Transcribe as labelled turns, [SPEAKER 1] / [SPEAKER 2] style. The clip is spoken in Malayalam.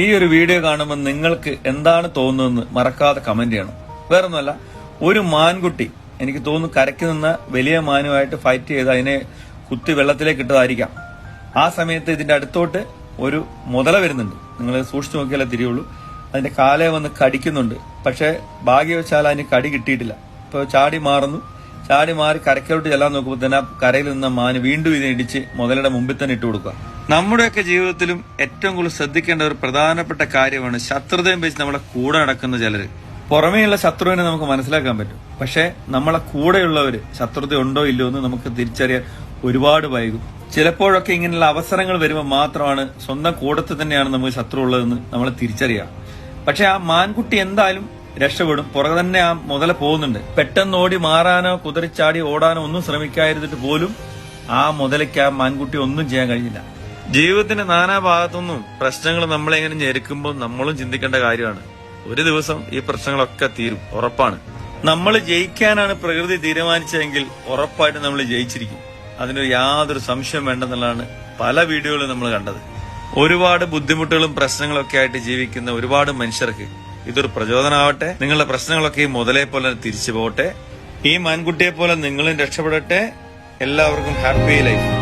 [SPEAKER 1] ഈ ഒരു വീഡിയോ കാണുമ്പോൾ നിങ്ങൾക്ക് എന്താണ് തോന്നുന്നതെന്ന് മറക്കാതെ കമന്റ് ചെയ്യണം. വേറൊന്നുമല്ല ഒരു മാൻകുട്ടി എനിക്ക് തോന്നുന്നു കരയ്ക്ക് നിന്ന വലിയ മാനുമായിട്ട് ഫൈറ്റ് ചെയ്ത് അതിനെ കുത്തി വെള്ളത്തിലേക്ക് ഇട്ടതായിരിക്കാം. ആ സമയത്ത് ഇതിന്റെ അടുത്തോട്ട് ഒരു മുതല വരുന്നുണ്ട്. നിങ്ങൾ സൂക്ഷിച്ചു നോക്കിയാലേ തിരിയുള്ളൂ. അതിന്റെ കാലേ വന്ന് കടിക്കുന്നുണ്ട്. പക്ഷെ ഭാഗ്യവശാൽ അതിന് കടി കിട്ടിയിട്ടില്ല. ഇപ്പൊ ചാടി മാറുന്നു. ചാടി മാറി കരയ്ക്കലോട്ട് ചെല്ലാൻ നോക്കുമ്പോൾ തന്നെ കരയിൽ നിന്ന മാന് വീണ്ടും ഇതിനെ ഇടിച്ച് മുതലയുടെ മുമ്പിൽ തന്നെ ഇട്ട് കൊടുക്കുക. നമ്മുടെയൊക്കെ ജീവിതത്തിലും ഏറ്റവും കൂടുതൽ ശ്രദ്ധിക്കേണ്ട ഒരു പ്രധാനപ്പെട്ട കാര്യമാണ് ശത്രുതയും വെച്ച് നമ്മളെ കൂടെ നടക്കുന്ന ചിലര്. പുറമേയുള്ള ശത്രുവിനെ നമുക്ക് മനസ്സിലാക്കാൻ പറ്റും. പക്ഷെ നമ്മളെ കൂടെയുള്ളവര് ശത്രുത ഉണ്ടോ ഇല്ലയോ എന്ന് നമുക്ക് തിരിച്ചറിയാൻ ഒരുപാട് വൈകും. ചിലപ്പോഴൊക്കെ ഇങ്ങനെയുള്ള അവസരങ്ങൾ വരുമ്പോൾ മാത്രമാണ് സ്വന്തം കൂടത്ത് തന്നെയാണ് നമുക്ക് ശത്രു ഉള്ളതെന്ന് നമ്മൾ തിരിച്ചറിയാം പക്ഷെ ആ മാൻകുട്ടി എന്തായാലും രക്ഷപ്പെടും. പുറകെ തന്നെ ആ മുതല പോകുന്നുണ്ട്. പെട്ടെന്ന് ഓടി മാറാനോ കുതിരച്ചാടി ഓടാനോ ഒന്നും ശ്രമിക്കാതിരുന്നിട്ട് പോലും ആ മുതലയ്ക്ക് ആ മാൻകുട്ടി ഒന്നും ചെയ്യാൻ കഴിഞ്ഞില്ല ജീവിതത്തിന്റെ നാനാ ഭാഗത്തൊന്നും പ്രശ്നങ്ങൾ നമ്മളെ എങ്ങനെ ഞെരുക്കുമ്പോൾ നമ്മളും ചിന്തിക്കേണ്ട കാര്യമാണ്. ഒരു ദിവസം ഈ പ്രശ്നങ്ങളൊക്കെ തീരും. ഉറപ്പാണ്. നമ്മൾ ജയിക്കാനാണ് പ്രകൃതി തീരുമാനിച്ചതെങ്കിൽ ഉറപ്പായിട്ട് നമ്മൾ ജയിച്ചിരിക്കും. അതിനൊരു യാതൊരു സംശയം വേണ്ടെന്നുള്ളതാണ് പല വീഡിയോകളും നമ്മൾ കണ്ടത്. ഒരുപാട് ബുദ്ധിമുട്ടുകളും പ്രശ്നങ്ങളൊക്കെ ആയിട്ട് ജീവിക്കുന്ന ഒരുപാട് മനുഷ്യർക്ക് ഇതൊരു പ്രചോദനമാവട്ടെ നിങ്ങളുടെ പ്രശ്നങ്ങളൊക്കെ ഈ മുതലേ പോലെ തിരിച്ചു പോകട്ടെ. ഈ മാൻകുട്ടിയെ പോലെ നിങ്ങളും രക്ഷപ്പെടട്ടെ. എല്ലാവർക്കും ഹാപ്പി ലൈഫ്.